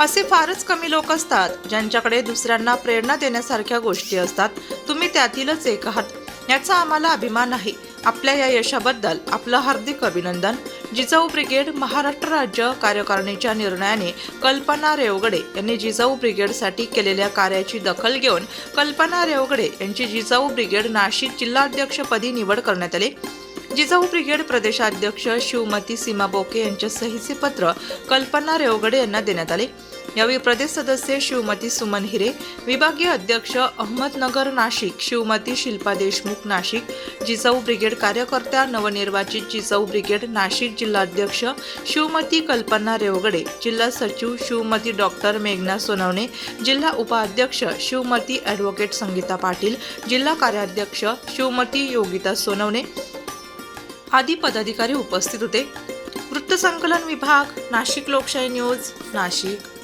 असे फारच कमी लोक असतात ज्यांच्याकडे दुसऱ्यांना प्रेरणा देण्यासारख्या गोष्टी असतात. तुम्ही त्यातीलच एक आहात. याचा आम्हाला अभिमान आहे आपल्या या यशाबद्दल आपलं हार्दिक अभिनंदन. जिजाऊ ब्रिगेड महाराष्ट्र राज्य कार्यकारिणीच्या निर्णयाने कल्पना रेवगडे यांनी जिजाऊ ब्रिगेडसाठी केलेल्या कार्याची दखल घेऊन कल्पना रेवगडे यांची जिजाऊ ब्रिगेड नाशिक जिल्हाध्यक्षपदी निवड करण्यात आली. जिजाऊ ब्रिगेड प्रदेशाध्यक्ष शिवमती सीमा बोके यांच्या सहीचे पत्र कल्पना रेवगडे यांना देण्यात आले. यावेळी प्रदेश सदस्य शिवमती सुमन हिरे विभागीय अध्यक्ष अहमदनगर नाशिक शिवमती शिल्पा देशमुख नाशिक जिजाऊ ब्रिगेड कार्यकर्त्या नवनिर्वाचित जिजाऊ ब्रिगेड नाशिक जिल्हाध्यक्ष शिवमती कल्पना रेवगडे जिल्हा सचिव शिवमती डॉक्टर मेघना सोनवणे जिल्हा उपाध्यक्ष शिवमती ॲडव्होकेट संगीता पाटील जिल्हा कार्याध्यक्ष शिवमती योगिता सोनवणे आदी पदाधिकारी उपस्थित होते. वृत्तसंकलन विभाग नाशिक लोकशाही न्यूज नाशिक.